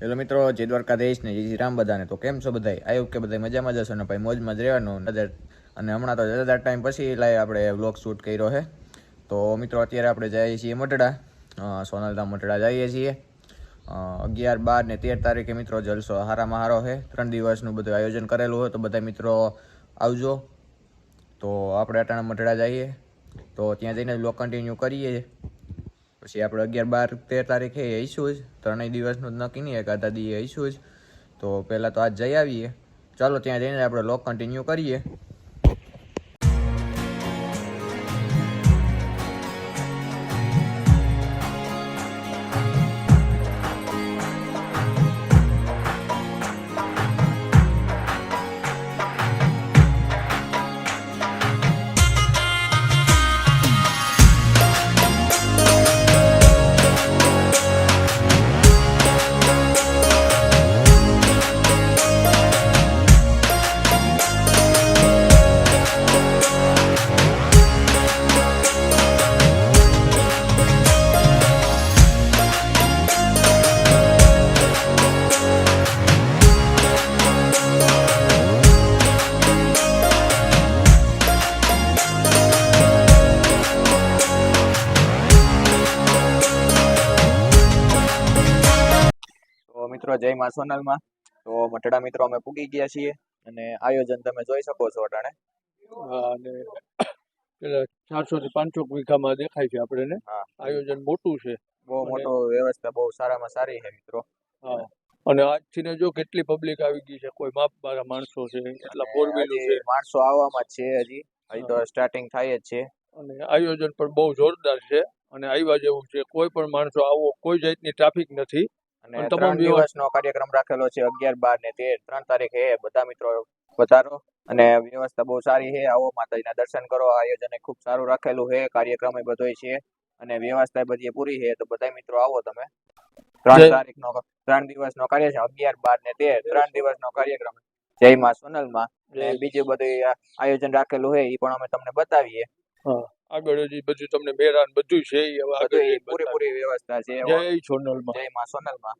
Hello મિત્રો, જય દ્વારકાધીશ ને જય રામ બધાને. તો કેમ છો બધાય? આવ્યું કે બધા મજામાં જશો ને ભાઈ મોજમાં જ રહેવાનું. અને હમણાં તો જતા ટાઈમ પછી લાય આપણે વ્લોગ શૂટ કર્યો છે તો મિત્રો, અત્યારે આપણે જઈએ છીએ મટડા સોનલધામ મટડા જઈએ છીએ. અગિયાર બાર ને તેર તારીખે મિત્રો જલસો હારામાં હારો છે ત્રણ દિવસનું બધું આયોજન કરેલું હોય તો બધા મિત્રો આવજો. તો આપણે અટાણા મટડા જઈએ. તો ત્યાં જઈને બ્લોગ કન્ટિન્યુ કરીએ. પછી આપણે અગિયાર બાર તેર તારીખે આવીશું જ. ત્રણેય દિવસનું જ નક્કી નહીં એકાદા દી આવીશું જ. તો પહેલાં તો આજ જઈ આવીએ. ચાલો ત્યાં જઈને આપણે લોક કન્ટિન્યુ કરીએ. જય મા સોનલમાં. તો મટડા મિત્રો અમે પૂગી ગયા છીએ અને આયોજન તમે જોઈ શકો છો અટાણે. અને પેલા ચારસો થી પાંચસો વીઘામાં દેખાય છે આપણે. આયોજન મોટું છે. બહુ મોટો વ્યવસ્થા બહુ સારામાં સારી છે મિત્રો. અને આજથી ને જો કેટલી પબ્લિક આવી ગઈ છે કોઈ માપ વાળા માણસો છે એટલા ફોર છે. માણસો આવવામાં છે હજી. હજી તો સ્ટાર્ટિંગ થાય જ છે. અને આયોજન પણ બહુ જોરદાર છે. અને આવ્યા જેવું છે કોઈ પણ માણસો આવો કોઈ જાતની ટ્રાફિક નથી. અને ત્રણ દિવસનો કાર્યક્રમ રાખેલો છે અગિયાર બાર ને તેર. ત્રણ તારીખે બધા મિત્રો પધારો અને વ્યવસ્થા બહુ સારી છે. આવો માતાજીના દર્શન કરો. આયોજન ખૂબ સારું રાખેલું છે. કાર્યક્રમ એ બધોય છે અને વ્યવસ્થા બધી પૂરી છે. તો બધા મિત્રો આવો તમે. ત્રણ તારીખ નો ત્રણ દિવસનો કાર્ય છે. અગિયાર બાર ને તેર. ત્રણ દિવસ નો કાર્યક્રમ. જય માં સોનલમાં બીજું બધું આયોજન રાખેલું છે. એ પણ અમે તમને બતાવીએ. આગળ હજી બધું તમને મેરાન બધું છે એ હવે આગળ. પૂરેપૂરી વ્યવસ્થા છે જય સોનલમાં જય માં સોનલમાં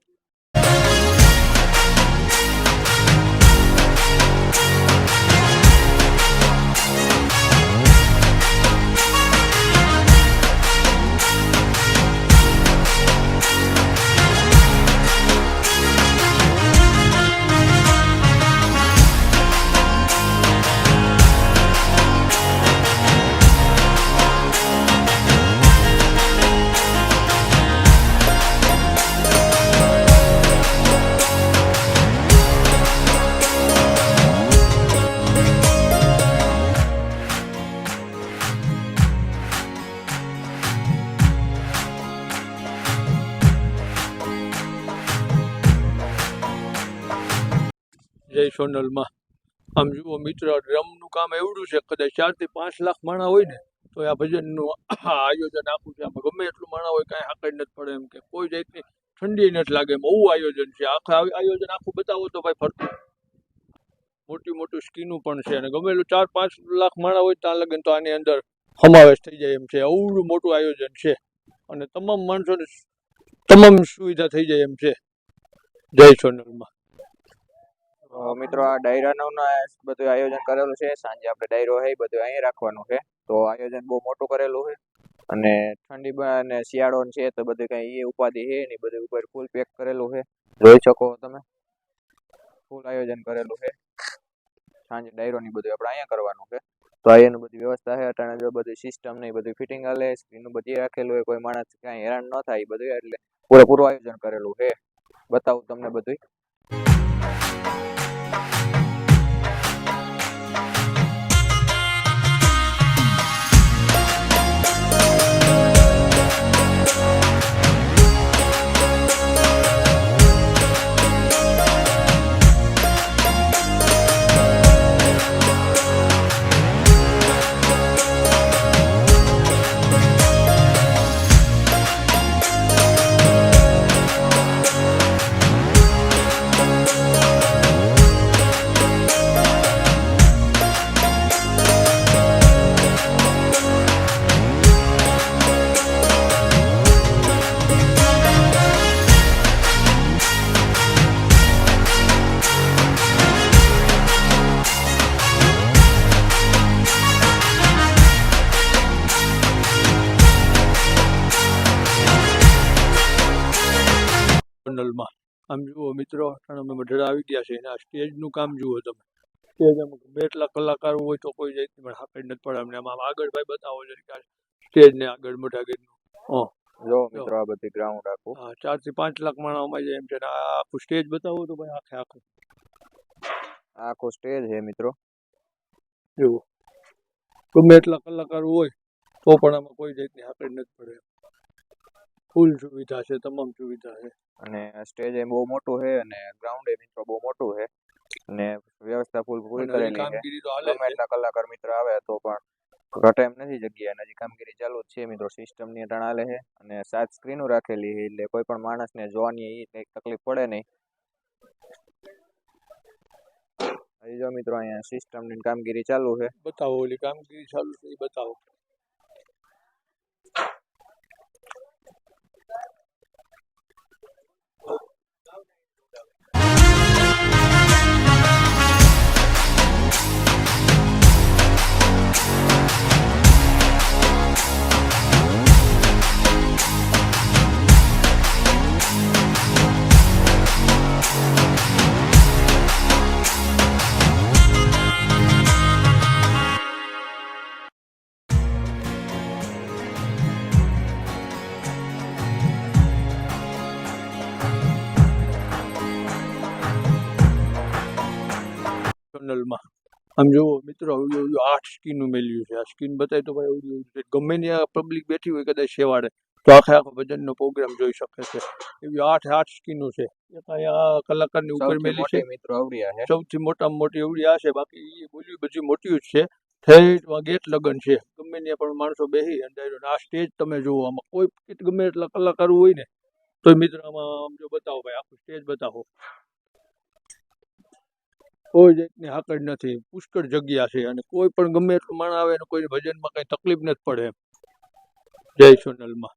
જય સોનલમાં આમ જુઓ મિત્ર, ડ્રમનું કામ એવડું છે, કદાચ ચારથી પાંચ લાખ માણા હોય ને, તો આ ભજનનું આયોજન આખું છે. આમાં ગમે એટલું માણા હોય, કાંઈ હાકડ નથી પડે એમ કે. કોઈ જાતની ઠંડી નથી લાગે એમ એવું આયોજન છે. આખા આયોજન આખું બતાવો તો ભાઈ ફરતું. મોટી મોટી સ્કીનું પણ છે અને ગમે એટલું ચાર પાંચ લાખ માણા હોય ત્યાં લગન તો આની અંદર સમાવેશ થઈ જાય એમ છે. અવડું મોટું આયોજન છે અને તમામ માણસોને તમામ સુવિધા થઈ જાય એમ છે જય સોનલમાં મિત્રો, આ ડાયરાનું બધું આયોજન કરેલું છે. સાંજે આપણે ડાયરો એ બધું અહીં રાખવાનું છે. તો આયોજન બહુ મોટું કરેલું છે. અને ઠંડી અને શિયાળો છે, તો બધું કઈ એ ઉપાધિ છે ને બધું ઉપર ફૂલ પેક કરેલું છે. જોઈ શકો તમે? ફૂલ આયોજન કરેલું છે. સાંજે ડાયરો ની બધું આપણે અહીંયા કરવાનું છે. તો અહીંયાનું બધી વ્યવસ્થા છે, અટાણે જો બધી સિસ્ટમ ને બધું ફિટિંગ હાલે સ્ક્રીન બધી રાખેલું હોય, કોઈ માણસ કાંઈ હેરાન ન થાય બધું, એટલે પૂરેપૂરું આયોજન કરેલું છે. બતાવું તમને બધું જનરલમાં આમ જુઓ મિત્રો અમે મઢડા આવી ગયા છે અને આ સ્ટેજનું કામ જુઓ તમે. સ્ટેજ આમ બે એટલા કલાકારો હોય તો કોઈ જાતની પણ હાકડ નથી પડે. અમને આમ આગળ ભાઈ બતાવો છે કે સ્ટેજ ને આગળ મોટા ગેટનું જો મિત્રો આ બધી ગ્રાઉન્ડ આખું. હા ચારથી પાંચ લાખ માણસમાં જાય એમ છે. આ આખું સ્ટેજ બતાવો તો ભાઈ આખે આખું. આખો સ્ટેજ છે મિત્રો. જુઓ. ગમે એટલા કલાકારો હોય તો પણ આમાં કોઈ જાતની હાકડ નથી પડે. ફૂલ સુવિધા છે તમામ સુવિધા છે. અને સ્ટેજ એ બહુ મોટું છે અને ગ્રાઉન્ડ એ મિત્રો બહુ મોટું છે. અને વ્યવસ્થા ફૂલ પૂરી કરેલી છે. ગમે એટલા કલાકાર મિત્ર આવે તો પણ ઘટે એમ નથી જગ્યા. અને હજી કામગીરી ચાલુ જ છે મિત્રો. સિસ્ટમની ટણાલે છે. અને સાત સ્ક્રીનો રાખેલી છે એટલે કોઈ પણ માણસને જોવાની એ કંઈક તકલીફ પડે નહીં. હજી જો મિત્રો અહીંયા સિસ્ટમની કામગીરી ચાલુ છે. બતાવો ઓલી કામગીરી ચાલુ છે એ બતાવો. ટનલમાં આમ જુઓ મિત્રો આવડું આવડું આઠ સ્કીનું મેલ્યું છે. આ સ્કીન બતાય તો ભાઈ આવડું આવડું ગમે ત્યાં પબ્લિક બેઠી હોય કદાચ સેવાડે તો આખે આખો ભજનનો પ્રોગ્રામ જોઈ શકે છે. એવી આઠ આઠ સ્કીનો છે. એક અહીંયા કલાકારની ઉપર મેલી છે. મિત્રો સૌથી મોટામાં મોટી એવડી આ છે. બાકી એ બોલ્યું બધી મોટી જ છે. ઠેઠમાં ગેટ લગન છે. ગમે ત્યાં પણ માણસો બેસી અને આ સ્ટેજ તમે જુઓ આમાં કોઈ ગમે એટલા કલાકારો હોય ને તો મિત્રો આમાં આમ જો બતાવો ભાઈ આખું સ્ટેજ બતાવો. કોઈ જાતની હાકડ નથી. પુષ્કળ જગ્યા છે અને કોઈ પણ ગમે એટલું માણસ આવે ને કોઈ ભજનમાં કઈ તકલીફ નથી પડે જય સોનલમાં.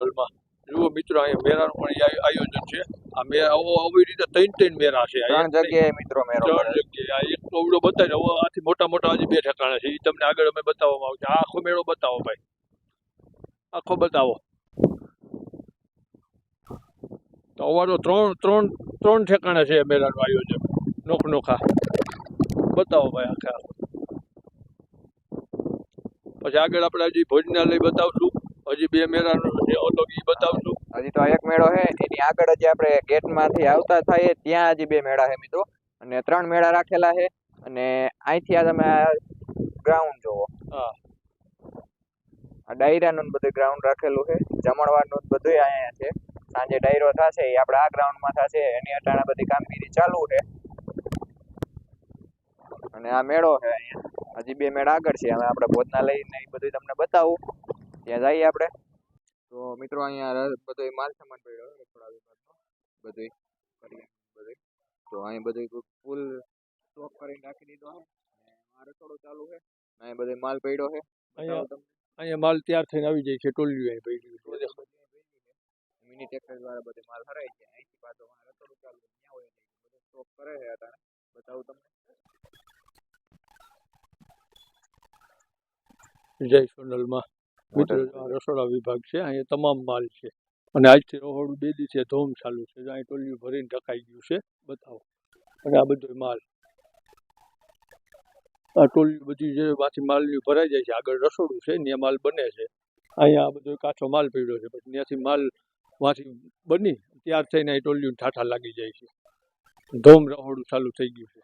સોનલમાં. જુઓ મિત્રો અહીંયા મેળાનું પણ આયોજન છે. આ મેળા આવો આવી રીતે ત્રણ ત્રણ મેળા છે. ત્રણ જગ્યાએ મિત્રો મેળો ત્રણ. જગ્યાએ એક કવડો બતાવી આથી મોટા મોટા હજી બે ઠેકાણા છે. એ તમને આગળ અમે બતાવવામાં આવશે. આખો મેળો બતાવો ભાઈ. આખો બતાવો. તો અમારો ત્રણ ત્રણ ત્રણ ઠેકાણા છે મેળાનું આયોજન નોખ નોખા. બતાવો ભાઈ આખા પછી આગળ આપણે હજી ભોજનાલય બતાવશું. હજી બે મેળાનું છે અલગ બતાવશું. હજી તો એક મેળો છે એની આગળ હજી આપણે ગેટમાંથી આવતા થઈએ ત્યાં હજી બે મેળા છે મિત્રો. અને ત્રણ મેળા રાખેલા છે. અને અહીંથી આ તમે ગ્રાઉન્ડ જોવો. હા. આ ડાયરાનું બધું ગ્રાઉન્ડ રાખેલું છે. જમણવારનું બધું અહીંયા છે. સાંજે ડાયરો થશે એ આપણે આ ગ્રાઉન્ડમાં થશે એની અટાણા બધી કામગીરી ચાલુ છે. અને આ મેળો છે અહીંયા. હજી બે મેળા આગળ છે. હવે આપણે ભોજના લઈને એ બધું તમને બતાવું. ત્યાં જઈએ આપણે. તો મિત્રો અહીંયા બધો માલ સામાન પડ્યો રસોડા વિભાગનો. બધું બધું તો અહીં બધું ફૂલ સ્ટોક કરીને રાખી દીધો છે. રસોડું ચાલુ છે. અહીં બધો માલ પડ્યો છે. અહીંયા માલ તૈયાર થઈને આવી જાય છે ટોલ્યું અહીં પડી મિની ટ્રેક્ટર દ્વારા બધે માલ હરાય છે. અહીંથી પાછો રસોડું ચાલુ ત્યાં હોય છે બધો સ્ટોક કરે છે અટાણે. બતાવું તમને. જય સોનલમાં. મિત્રો રસોડા વિભાગ છે. અહીંયા તમામ માલ છે. અને આજથી રહોડું બે દિવસે ધોમ ચાલુ છે. અહીં ટોલિયું ભરીને ઢકાઈ ગયું છે બતાવો. અને આ બધો માલ. આ ટોલી બધી જે માંથી માલની ભરાઈ જાય છે, આગળ રસોડું છે ત્યાં માલ બને છે. અહીંયા આ બધો કાચો માલ પડ્યો છે, પછી ત્યાંથી માલમાંથી બની, ત્યાર થઈને અહીં ટોલિયું ઠાઠા લાગી જાય છે. ધોમ રહોડું ચાલુ થઈ ગયું છે.